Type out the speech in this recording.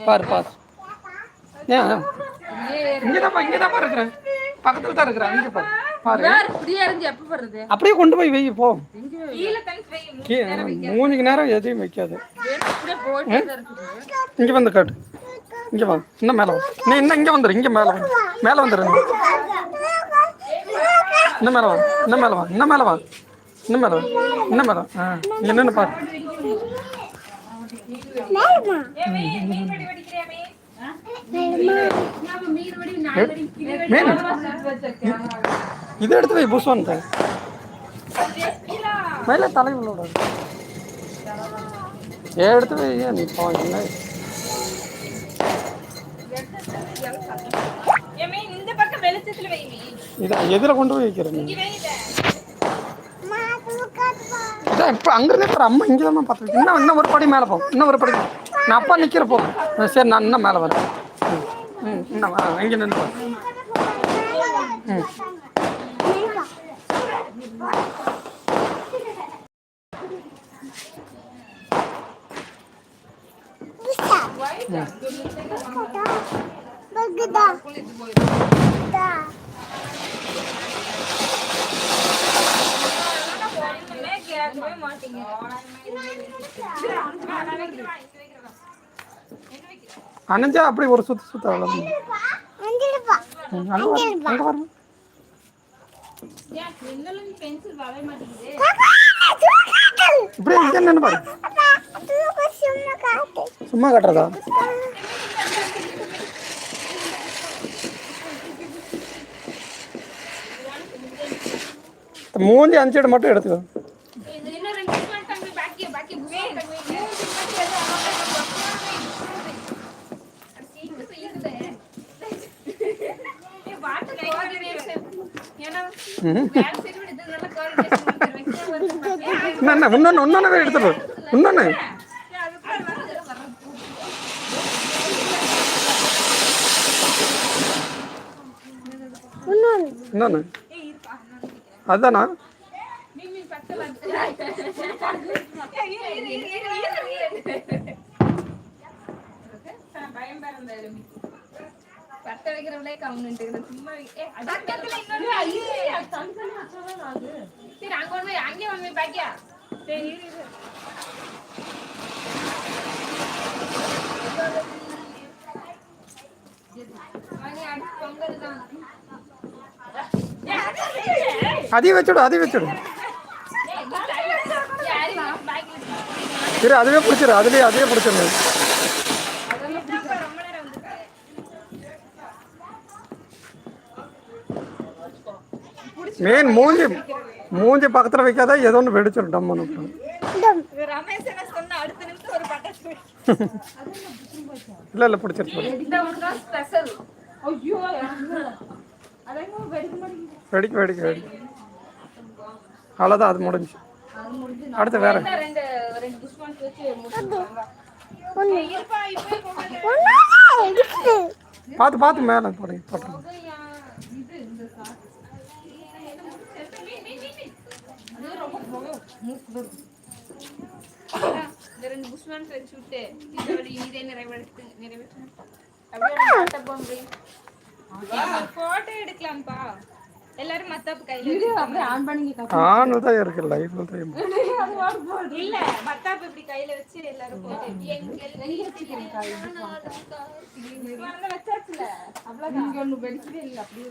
பாரு பாரு. ஏன் இங்கே தான் இங்கே தான் இருக்கிறேன் பக்கத்தில் தான் இருக்கிறேன் இங்கே பாரு அப்படியே கொண்டு போய் வை போ. கீழே தண்ணி வை. கீ- மூணுக்கு நேரம் எதையும் வைக்காது. இங்கே வந்து காட்டு. இங்கே வா. இன்னும் மேலே வா. நீ இன்னும் இங்கே வந்துடு இங்கே மேலே வந்து மேலே வந்துடு இன்னும் மேலே வா. இன்னும் மேலே வா. இன்னும் மேலே வா. இன்னும் மேலே வா. இன்னும் மேலே வா. ஆ இங்கே நின்று பாரு. இதை எடுத்து வை புஷ்வான்ட்ட மேலே தலை விட. எடுத்து வை ஏன் நீ போவீங்க இந்த பக்கம் வெளிச்சத்துல வை நீ இதை எதில் கொண்டு போய் வைக்கிற இப்போ அங்கிருந்தே பாரு அம்மா இங்கே தான் பார்த்து இன்னும் இன்னும் ஒரு படி மேலே போகும் இன்னும் ஒரு படி நான் அப்பா நிற்கிற போதும் சரி நான் இன்னும் மேலே வரேன் ம் இன்னும் இங்கே நின்று ம் கேட்கவே மாட்டீங்க. அணைஞ்சா அப்படி ஒரு சுத்து சுத்த அங்கே வரும் நின்று பாரு. சும்மா கட்டுறதா? மூஞ்சி அஞ்சு மட்டும் எடுத்துக்கோ இன்னும் ரெண்டு நிமிஷம் பண்ணிட்டாங்க பாக்கி பாக்கி ம் இன்னொன்று இன்னொன்று இன்னொன்று எடுத்துடு இன்னொன்று இன்னொன்று அதுதானா பத்த வைக்கிறவளே சும்மா பக்கத்துல இன்னொரு சரி அங்க அங்கே ஒண்ணு பாக்கியா சரி சரி அதுவே பிடிச்சிரு அதுலேயே அதுவே பிடிச்சிரு. மீன் மெயின் மூஞ்சி மூஞ்சி பக்கத்தில் வைக்காத ஏதோ ஒன்று வெடிச்சிடும் டம் ஒன்று இல்லை இல்லை பிடிச்சிருச்சு வெடிக்க வெடிக்க வெடிக்க வெடிக்க. அவ்வளோதான் அது முடிஞ்சு அடுத்து வேற. பார்த்து பார்த்து மேலே. அதான், இந்த ரெண்டு புஷ்வான்ஸ் வச்சு விட்டு இதோட இதே நிறைவேற்று நிறைவேற்றணும் அப்படியே போட்டோ எடுக்கலாம்ப்பா. எல்லாரும் மத்தாப்பு கையில அப்படியே ஆன் பண்ணி ஆணு தான் இருக்கு லைஃப்ல தான் இல்ல மத்தாப்பு இப்படி கையில வச்சு எல்லாரும் போட்டு வச்சாச்சுல அவ்வளவுதான். ஒண்ணு வெடிக்கவே இல்ல அப்படியே